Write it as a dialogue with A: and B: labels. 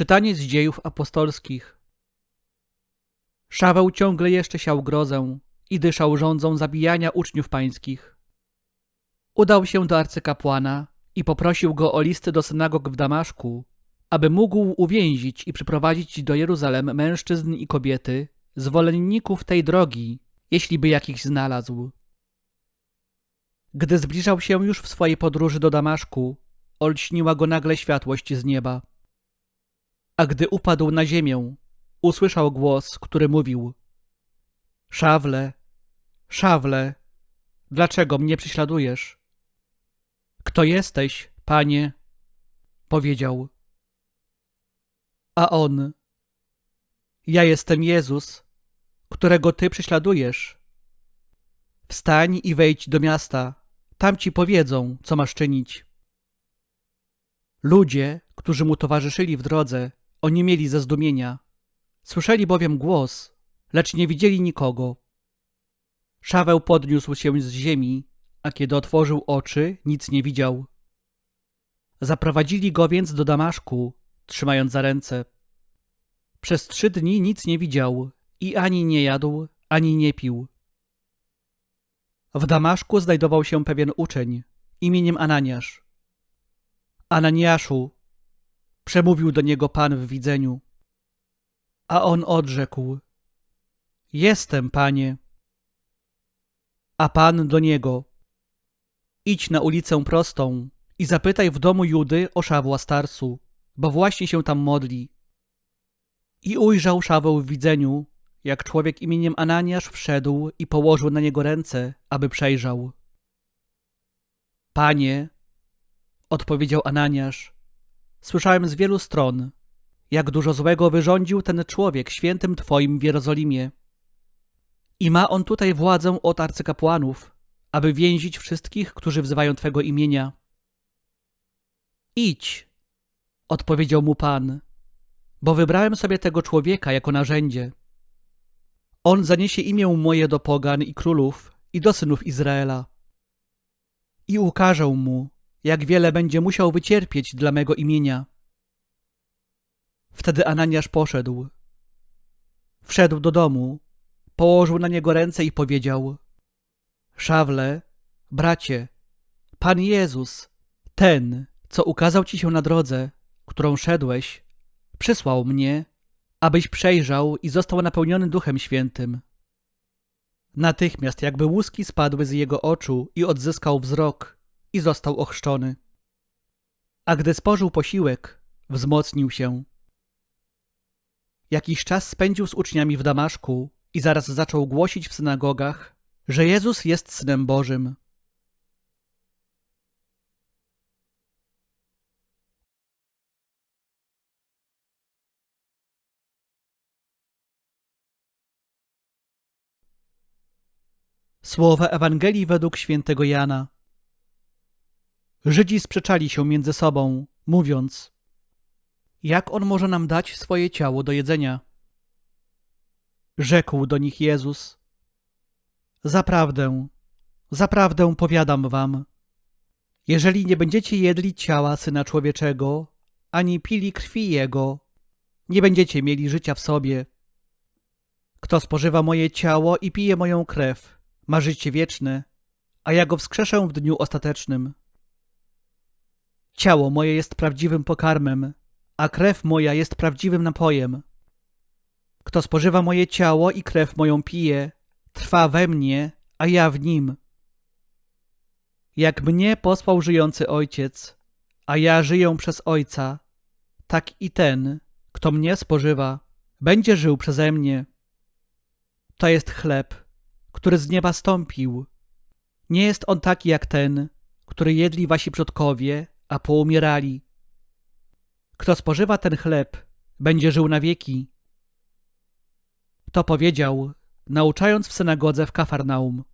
A: Czytanie z dziejów apostolskich. Szaweł ciągle jeszcze siał grozę i dyszał rządzą zabijania uczniów pańskich. Udał się do arcykapłana i poprosił go o listy do synagog w Damaszku, aby mógł uwięzić i przyprowadzić do Jeruzalem mężczyzn i kobiety, zwolenników tej drogi, jeśli by jakichś znalazł. Gdy zbliżał się już w swojej podróży do Damaszku, olśniła go nagle światłość z nieba. A gdy upadł na ziemię, usłyszał głos, który mówił: Szawle, szawle, dlaczego mnie prześladujesz? Kto jesteś, panie? powiedział. A on: Ja jestem Jezus, którego ty prześladujesz. Wstań i wejdź do miasta, tam ci powiedzą, co masz czynić. Ludzie, którzy mu towarzyszyli w drodze, oni mieli ze zdumienia. Słyszeli bowiem głos, lecz nie widzieli nikogo. Szaweł podniósł się z ziemi, a kiedy otworzył oczy, nic nie widział. Zaprowadzili go więc do Damaszku, trzymając za ręce. Przez trzy dni nic nie widział i ani nie jadł, ani nie pił. W Damaszku znajdował się pewien uczeń imieniem Ananiasz. Ananiaszu, przemówił do niego Pan w widzeniu. A on odrzekł: Jestem, panie. A pan do niego: Idź na ulicę prostą i zapytaj w domu Judy o Szawła Starsu, bo właśnie się tam modli. I ujrzał Szaweł w widzeniu, jak człowiek imieniem Ananiasz wszedł i położył na niego ręce, aby przejrzał. Panie, odpowiedział Ananiasz, słyszałem z wielu stron, jak dużo złego wyrządził ten człowiek świętym Twoim w Jerozolimie. I ma on tutaj władzę od arcykapłanów, aby więzić wszystkich, którzy wzywają Twego imienia. Idź, odpowiedział mu Pan, bo wybrałem sobie tego człowieka jako narzędzie. On zaniesie imię moje do pogan i królów i do synów Izraela. I ukażę mu, jak wiele będzie musiał wycierpieć dla mego imienia. Wtedy Ananiasz poszedł. Wszedł do domu, położył na niego ręce i powiedział: Szawle, bracie, Pan Jezus, ten, co ukazał ci się na drodze, którą szedłeś, przysłał mnie, abyś przejrzał i został napełniony Duchem Świętym. Natychmiast jakby łuski spadły z jego oczu i odzyskał wzrok i został ochrzczony. A gdy spożył posiłek, wzmocnił się. Jakiś czas spędził z uczniami w Damaszku i zaraz zaczął głosić w synagogach, że Jezus jest Synem Bożym. Słowa Ewangelii według świętego Jana. Żydzi sprzeczali się między sobą, mówiąc: Jak on może nam dać swoje ciało do jedzenia? Rzekł do nich Jezus: Zaprawdę, zaprawdę powiadam wam, jeżeli nie będziecie jedli ciała syna człowieczego, ani pili krwi jego, nie będziecie mieli życia w sobie. Kto spożywa moje ciało i pije moją krew, ma życie wieczne, a ja go wskrzeszę w dniu ostatecznym. Ciało moje jest prawdziwym pokarmem, a krew moja jest prawdziwym napojem. Kto spożywa moje ciało i krew moją pije, trwa we mnie, a ja w nim. Jak mnie posłał żyjący ojciec, a ja żyję przez ojca, tak i ten, kto mnie spożywa, będzie żył przeze mnie. To jest chleb, który z nieba stąpił. Nie jest on taki jak ten, który jedli wasi przodkowie, a poumierali. Kto spożywa ten chleb, będzie żył na wieki. To powiedział, nauczając w synagodze w Kafarnaum.